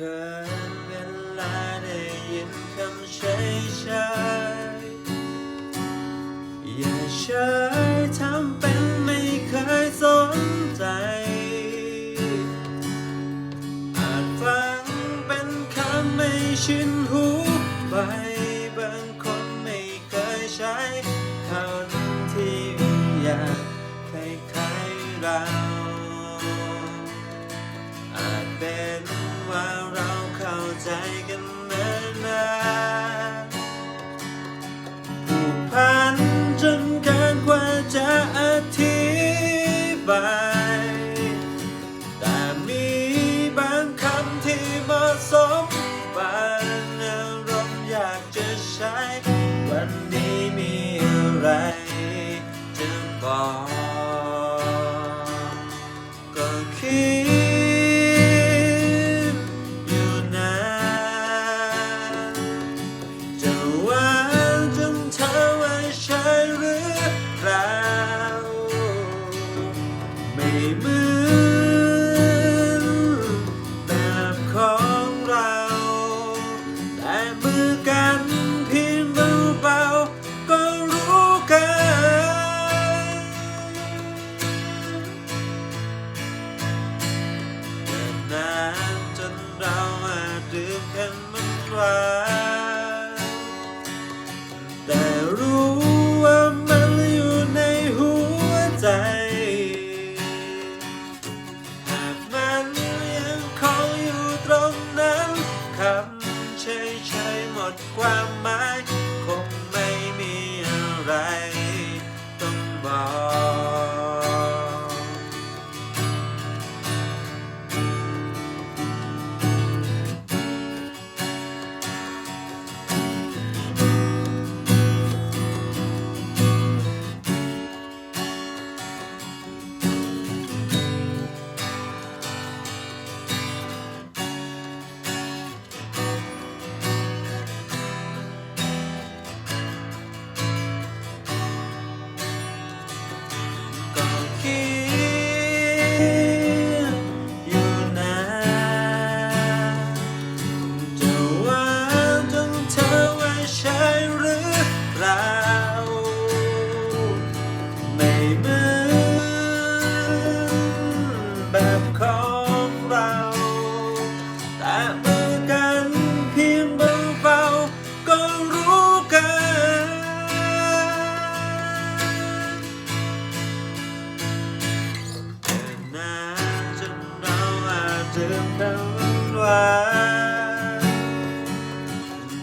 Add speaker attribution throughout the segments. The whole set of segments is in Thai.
Speaker 1: เคยเวลาได้ยินคำใช้ใช้อย่าเฉยทำเป็นไม่เคยสนใจ อาจฟังเป็นคำไม่ชินหูไปบางคนไม่เคยใช้เท่านั้นที่อยากคล้ายๆเราอาจ ใจกันเนิ่นนานผูกพันจนเกินกว่าจะอธิบาย แต่มีบางคำที่เหมาะสมบางอารมณ์อยากจะใช้ วันนี้มีอะไรจะบอก ดื่มกั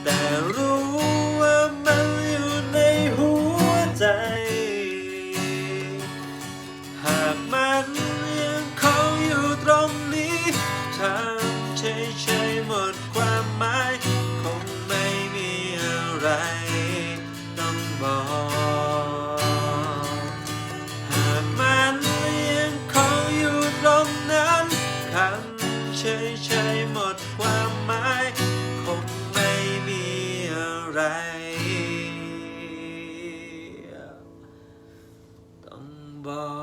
Speaker 1: แต่รู้ว่ามันอยู่ในหัวใจ หากมันยังคงอยู่ตรงนี้ทำเฉยๆหมดความหมาย คงไม่มีอะไร ไร ต้องบอก